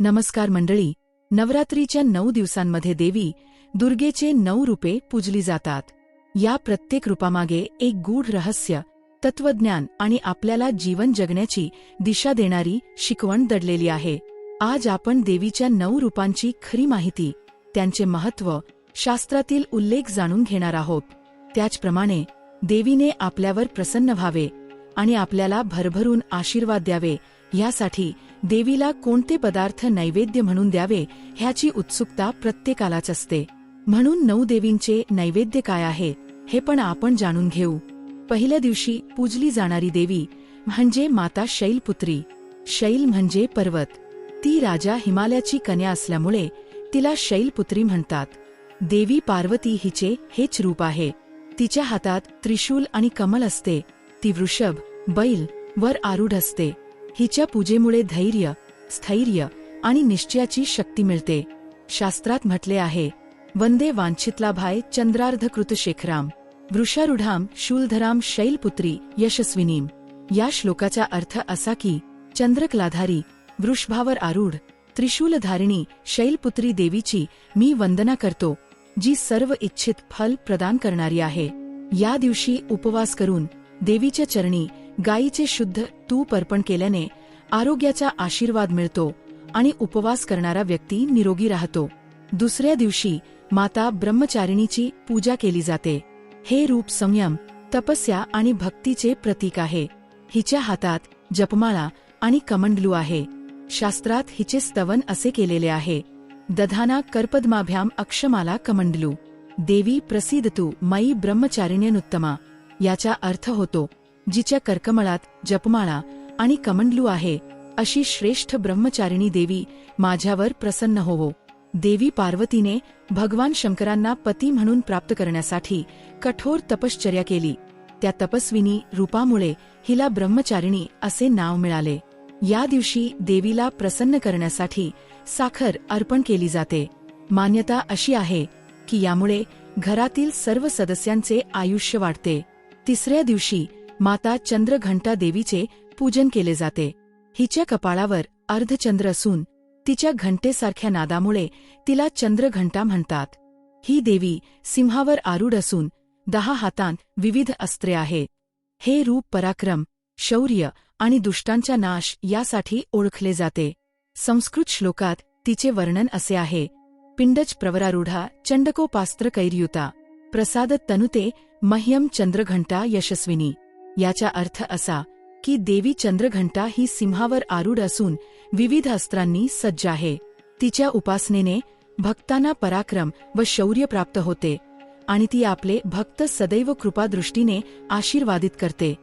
नमस्कार मंडळी नवरात्रीच्या नऊ दिवसांमध्ये देवी दुर्गेचे नऊ रूपे पूजली जातात. या प्रत्येक रूपामागे एक गूढ रहस्य तत्वज्ञान आणि आपल्याला जीवन जगण्याची दिशा देणारी शिकवण दडलेली आहे. आज आपण देवीच्या नऊ रूपांची खरी माहिती त्यांचे महत्त्व शास्त्रातील उल्लेख जाणून घेणार आहोत. त्याचप्रमाणे देवीने आपल्यावर प्रसन्न व्हावे आणि आपल्याला भरभरून आशीर्वाद द्यावे यासाठी देवीला कोणते पदार्थ नैवेद्य म्हणून द्यावे ह्याची उत्सुकता प्रत्येकालाच असते. म्हणून नऊ देवींचे नैवेद्य काय आहे हे पण आपण जाणून घेऊ. पहिल्या दिवशी पूजली जाणारी देवी म्हणजे माता शैलपुत्री. शैल म्हणजे पर्वत. ती राजा हिमालयाची कन्या असल्यामुळे तिला शैलपुत्री म्हणतात. देवी पार्वती हिचे हेच रूप आहे. तिच्या हातात त्रिशूल आणि कमल असते. ती वृषभ बैल वर आरूढ असते. हिच्या पूजेमुळे धैर्य स्थैर्य आणि निश्चयाची शक्ती मिळते. शास्त्रात म्हटले आहे वंदे वांछितलाभाय चंद्रार्धकृत शेखराम वृषारूढाम शूलधराम शैलपुत्री यशस्विनीम. या श्लोकाचा अर्थ असा की चंद्रकलाधारी वृषभावर आरूढ त्रिशूलधारिणी शैलपुत्री देवीची मी वंदना करतो जी सर्व इच्छित फल प्रदान करणारी आहे. या दिवशी उपवास करून देवीच्या चरणी गायीचे शुद्ध तूप अर्पण केल्याने आरोग्याचा आशीर्वाद मिळतो आणि उपवास करणारा व्यक्ती निरोगी राहतो. दुसऱ्या दिवशी माता ब्रह्मचारिणीची पूजा केली जाते. हे रूप संयम तपस्या आणि भक्तीचे प्रतीक आहे. हिच्या हातात जपमाळा आणि कमंडलू आहे. शास्त्रात हिचे स्तवन असे केलेले आहे. दधाना कर्पद्माभ्याम अक्षमाला कमंडलू. देवी प्रसिद्ध तू मयी ब्रह्मचारिण्यनुत्तमा. याचा अर्थ होतो जिच्या कर्कमळात जपमाळा आणि कमंडलू आहे अशी श्रेष्ठ ब्रह्मचारिणी देवी माझ्यावर प्रसन्न होवो. देवी पार्वतीने भगवान शंकरांना पती म्हणून प्राप्त करण्यासाठी कठोर तपश्चर्या केली. त्या तपस्विनी रूपामुळे हिला ब्रह्मचारिणी असे नाव मिळाले. या दिवशी देवीला प्रसन्न करण्यासाठी साखर अर्पण केली जाते. मान्यता अशी आहे की यामुळे घरातील सर्व सदस्यांचे आयुष्य वाढते. तिसऱ्या दिवशी माता चंद्रघंटा देवीचे पूजन केले जाते. हिच्या कपाळावर अर्धचंद्र असून तिच्या घंटेसारख्या नादामुळे तिला चंद्रघंटा म्हणतात. ही देवी सिंहावर आरूढ असून दहा हातांत विविध अस्त्रे आहेत. हे रूप पराक्रम शौर्य आणि दुष्टांचा नाश यासाठी ओळखले जाते. संस्कृत श्लोकात तिचे वर्णन असे आहे. पिंडच प्रवरारूढा चंडकोपास्त्र कैर्युता. प्रसाद तनुते मह्यम चंद्रघंटा यशस्विनी. याचा अर्थ असा की देवी चंद्रघंटा ही सिंहावर आरूढ असून विविध अस्त्रांनी सज्ज आहे. तिच्या उपासनेने भक्तांना पराक्रम व शौर्य प्राप्त होते आणि ती आपले भक्त सदैव कृपादृष्टीने आशीर्वादित करते.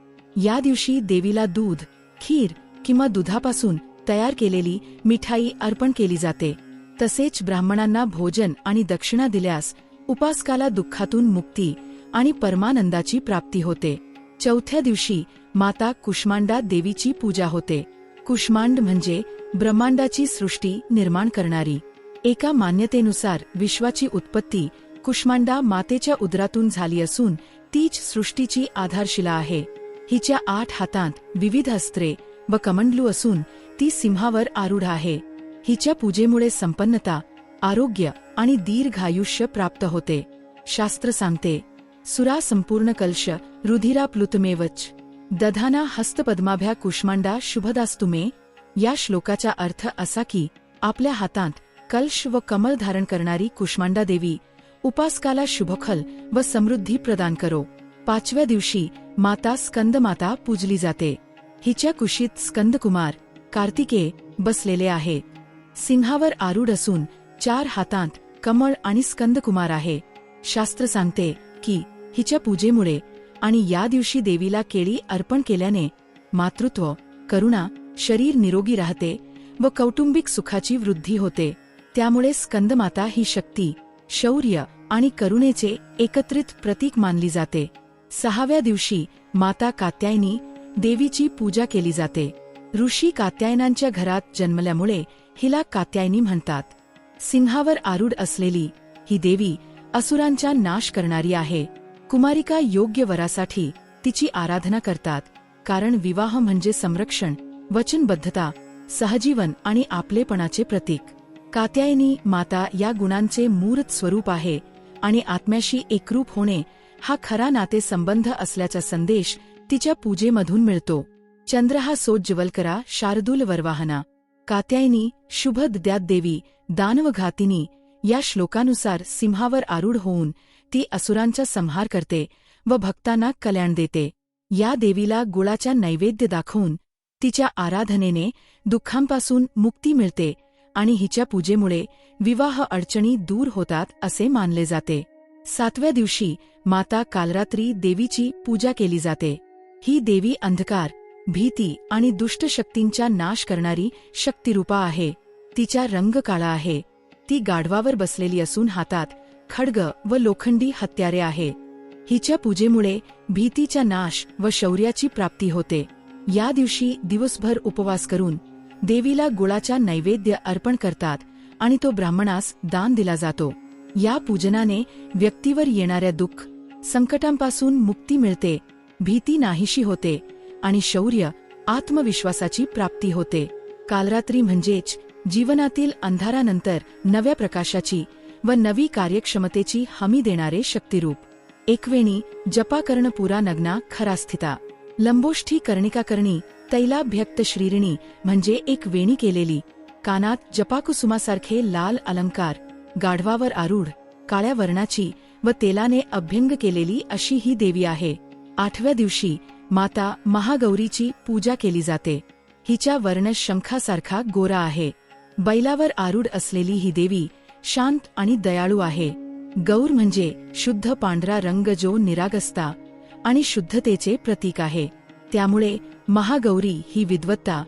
या दिवशी देवीला दूध खीर किंवा दुधापासून तयार केलेली मिठाई अर्पण केली जाते. तसेच ब्राह्मणांना भोजन आणि दक्षिणा दिल्यास उपासकाला दुःखातून मुक्ती आणि परमानंदाची प्राप्ती होते. चौथ्या दिवशी माता कुष्मांडा देवीची पूजा होते. कुष्मांड म्हणजे ब्रह्मांडाची सृष्टी निर्माण करणारी. एका मान्यतेनुसार विश्वाची उत्पत्ती कुष्मांडा मातेच्या उदरातून झाली असून तीच सृष्टीची आधारशिला आहे. हिच्या आठ हातांत विविध अस्त्रे व कमंडलू असून ती सिंहावर आरूढ आहे. हिच्या पूजेमुळे संपन्नता आरोग्य आणि दीर्घायुष्य प्राप्त होते. शास्त्र सांगते सुरा संपूर्ण कलश रुधिरा प्लुतमेवच। दधाना हस्तपद्माभ्या कुष्मांडा शुभदास्तुमे या श्लोकाचा अर्थ असा की आपल्या हातात कलश व कमल धारण करणारी कुष्मांडा देवी उपासकाला शुभखल व समृद्धी प्रदान करो. पाचव्या दिवशी माता स्कंदमाता पूजली जाते. हिच्या कुशीत स्कंदकुमार कार्तिके बसलेले आहे. सिंहावर आरूढ असून चार हातांत कमळ आणि स्कंदकुमार आहे. शास्त्र सांगते की हिच्या पूजेमुळे आणि या दिवशी देवीला केळी अर्पण केल्याने मातृत्व करुणा शरीर निरोगी राहते व कौटुंबिक सुखाची वृद्धी होते. त्यामुळे स्कंदमाता ही शक्ती शौर्य आणि करुणेचे एकत्रित प्रतीक मानली जाते. सहाव्या दिवशी माता कात्यायनी देवीची पूजा केली जाते. ऋषी कात्यायनांच्या घरात जन्मल्यामुळे हिला कात्यायनी म्हणतात. सिंहावर आरूढ असलेली ही देवी असुरांचा नाश करणारी आहे. कुमारिका योग्य वरासाठी तिची आराधना करतात कारण विवाह म्हणजे संरक्षण वचनबद्धता सहजीवन आणि आपलेपणाचे प्रतीक. कात्यायनी माता या गुणांचे मूर्त स्वरूप आहे आणि आत्म्याशी एकरूप होणे हा खरा नातेसंबंध असल्याचा संदेश तिच्या पूजेमधून मिळतो. चंद्र हा सोज्ज्वलकरा शार्दूल वरवाहना. कात्यायनी शुभ द्यात देवी दानवघातिनी या श्लोकानुसार सिंहावर आरूढ होऊन ती असुरांचा संहार करते व भक्तांना कल्याण देते. या देवीला गुळाच्या नैवेद्य दाखवून तिच्या आराधनेने दुःखांपासून मुक्ती मिळते आणि हिच्या पूजेमुळे विवाह अडचणी दूर होतात असे मानले जाते. सातव्या दिवशी माता कालरात्री देवीची पूजा केली जाते. ही देवी अंधकार भीती आणि दुष्ट शक्तींचा नाश करणारी शक्तिरूपा आहे. तिचा रंग काळा आहे. ती गाढवावर बसलेली असून हातात खड्ग व लोखंडी हत्यारे आहे. हिच्या पूजेमुळे भीतीचा नाश व शौर्याची प्राप्ती होते. या दिवशी दिवसभर उपवास करून देवीला गुळाचा नैवेद्य अर्पण करतात आणि तो ब्राह्मणास दान दिला जातो. या पूजनाने व्यक्तीवर येणाऱ्या दुःख संकटांपासून मुक्ती मिळते भीती नाहीशी होते आणि शौर्य आत्मविश्वासाची प्राप्ती होते. कालरात्री म्हणजेच जीवनातील अंधारानंतर नव्या प्रकाशाची व नवी कार्यक्षमतेची हमी देणारे शक्तिरूप. एकवेणी जपा कर्ण पुरा नग्ना खरा स्थिता. लंबोष्ठी कर्णिका करणी तैलाभ्यक्त श्रीरिणी म्हणजे एक वेणी केलेली. कानात जपाकुसुमासारखे लाल अलंकार गाढवावर आरूढ काळ्या वर्णाची व तेलाने अभ्यंग केलेली अशी ही देवी आहे. आठव्या दिवशी माता महागौरीची पूजा केली जाते. हिच्या वर्ण शंखासारखा गोरा आहे. बैलावर आरूढ असलेली ही देवी शांत आणि दयाळू आहे. गौर म्हणजे शुद्ध पांढरा रंग जो निरागसता आणि शुद्धतेचे प्रतीक आहे. त्यामुळे महागौरी ही विद्वत्ता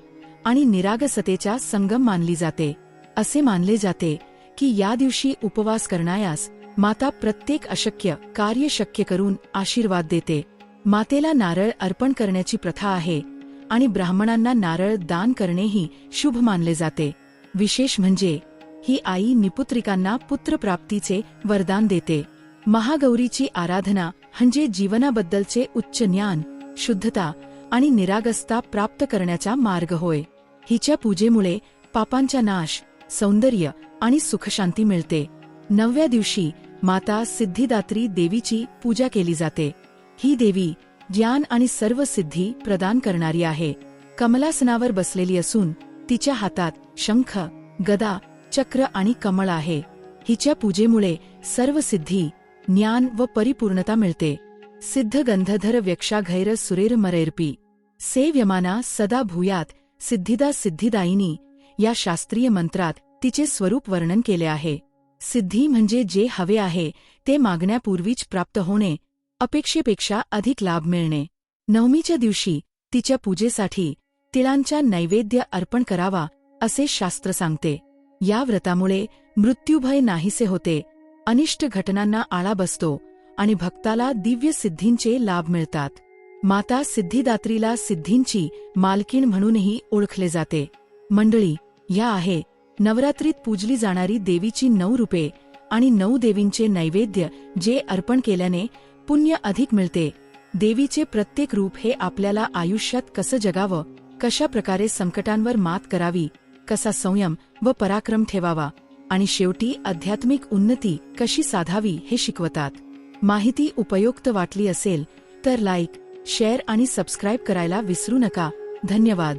आणि निरागसतेचा संगम मानली जाते. असे मानले जाते की या दिवशी उपवास करणायास माता प्रत्येक अशक्य कार्य शक्य करून आशीर्वाद देते. मातेला नारळ अर्पण करण्याची प्रथा आहे आणि ब्राह्मणांना नारळ दान करणेही शुभ मानले जाते. विशेष म्हणजे ही आई निपुत्रिकांना पुत्रप्राप्तीचे वरदान देते. महागौरीची आराधना म्हणजे जीवनाबद्दलचे उच्च ज्ञान शुद्धता आणि निरागसता प्राप्त करण्याचा मार्ग होय. हिच्या पूजेमुळे पापांचा नाश सौंदर्य आणि सुखशांती मिळते. नवव्या दिवशी माता सिद्धिदात्री देवीची पूजा केली जाते. ही देवी ज्ञान आणि सर्व सिद्धी प्रदान करणारी आहे. कमलासनावर बसलेली असून तिच्या हातात शंख गदा चक्र आणि कमळ आहे. हिच्या पूजेमुळे सर्व सिद्धी ज्ञान व परिपूर्णता मिळते. सिद्ध गंधधर व्यक्षाघैर सुरेर मरेरपी. सेव्यमाना सदा भूयात सिद्धिदा सिद्धिदायिनी. या शास्त्रीय मंत्रात तिचे स्वरूप वर्णन केले आहे. सिद्धी म्हणजे जे हवे आहे ते मागण्यापूर्वीच प्राप्त होणे अपेक्षेपेक्षा अधिक लाभ मिळणे. नवमीच्या दिवशी तिच्या पूजेसाठी तिळांच्या नैवेद्य अर्पण करावा असे शास्त्र सांगते. या व्रतामुळे मृत्यूभय नाहीसे होते अनिष्ट घटनांना आळा बसतो आणि भक्ताला दिव्य सिद्धींचे लाभ मिळतात. माता सिद्धिदात्रीला सिद्धींची मालकीण म्हणूनही ओळखले जाते. मंडळी या आहे नवरात्रीत पूजली जाणारी देवीची नऊ रूपे आणि नऊ देवींचे नैवेद्य जे अर्पण केल्याने पुण्य अधिक मिळते. देवीचे प्रत्येक रूप हे आपल्याला आयुष्यात कसं जगावं कशा प्रकारे संकटांवर मात करावी कसा संयम व पराक्रम ठेवावा आणि शेवटी आध्यात्मिक उन्नती कशी साधावी हे शिकवतात. माहिती उपयुक्त वाटली असेल तर लाईक शेअर आणि सबस्क्राईब करायला विसरू नका. धन्यवाद.